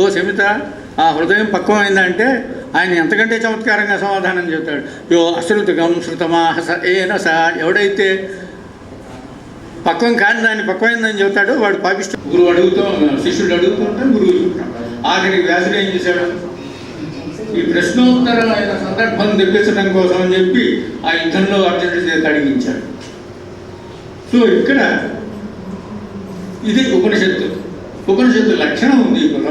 ఓ శమిత ఆ హృదయం పక్వమైందంటే ఆయన ఎంతకంటే చమత్కారంగా సమాధానం చెప్తాడు యో అశ్రుతగం శృతమాహస ఏన స ఎవడైతే పక్వం కాని దాన్ని పక్వమైందని చెబుతాడో వాడు పాపిస్తూ గురువు అడుగుతూ శిష్యుడు అడుగుతూ ఉంటే గురువు చెప్తాడు ఆఖరికి వ్యాసుడు ఏం చేశాడు? ఈ ప్రశ్నోత్తరమైన సందర్భం తెప్పించడం కోసం అని చెప్పి ఆ యుద్ధంలో అర్జునుడి చేత అడిగించాడు. సో ఇక్కడ ఇది ఉపనిషత్తు. ఉపనిషత్తు లక్షణం ఉంది ఈ గుర్ర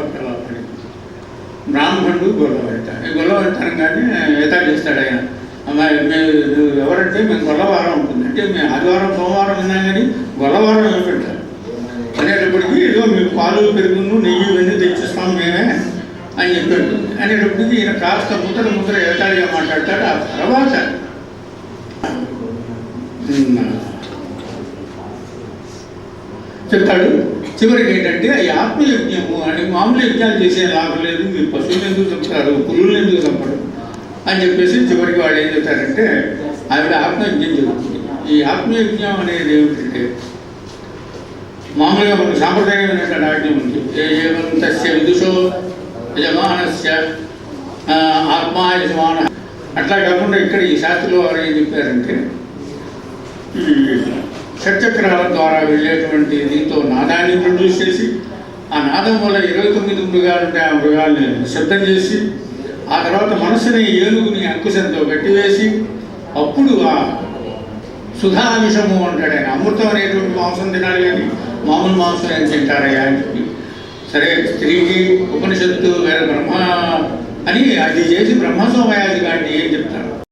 బ్రాహ్మణుడు గొల్లవెట్ట ఈ కానీ ఎతా చేస్తాడు ఆయన. అమ్మాయి మేము ఎవరంటే మేము గొల్లవారం ఉంటుంది అంటే మేము ఆదివారం సోమవారం విన్నాం కానీ గొల్లవారం ఏమిటంటారు అనేటప్పటికీ ఏదో మేము పాలు పెరుగును నెయ్యి ఇవన్నీ తెచ్చిస్తాం మేమే అని చెప్పాడు. అనేటప్పటికి ఈయన కాస్త ముద్ర ముద్ర ఏతాడిగా మాట్లాడతాడు. ఆ తర్వాత చెప్తాడు. చివరికి ఏంటంటే ఈ ఆత్మయజ్ఞము అని మామూలు యజ్ఞాలు చేసే లాభం లేదు మీరు పశువులు ఎందుకు చంపుతారు పులులు ఎందుకు చంపడం అని చెప్పేసి చివరికి వాళ్ళు ఏం చెప్తారంటే ఆవిడ ఆత్మయజ్ఞం జరుగుతుంది. ఈ ఆత్మయజ్ఞం అనేది ఏమిటంటే మామూలుగా మనకు సాంప్రదాయమైన నాట్యం ఉంది. ఏ విదుషో యజమానస్య ఆత్మా యజమాన. అట్లా కాకుండా ఇక్కడ ఈ శాస్త్రులు వారు ఏం చెప్పారంటే షట్చక్రాల ద్వారా వెళ్ళేటువంటి దీంతో నాద ఇంట్రొడ్యూస్ చేసి ఆ నాదం వల్ల ఇరవై తొమ్మిది మృగాలు ఉంటే ఆ మృగాల్ని శబ్దం చేసి ఆ తర్వాత మనసుని ఏనుగుని అంకుశంతో కట్టివేసి అప్పుడు ఆ సుధా విషము అంటాడు ఆయన. అమృతం అనేటువంటి మాంసం తినాలి కానీ మామూలు మాంసం ఏం తింటారయ్యా అని చెప్పి. సరే స్త్రీకి ఉపనిషత్తు వేరే బ్రహ్మ అని అది చేసి బ్రహ్మసోమయాది గారిని ఏం చెప్తారు?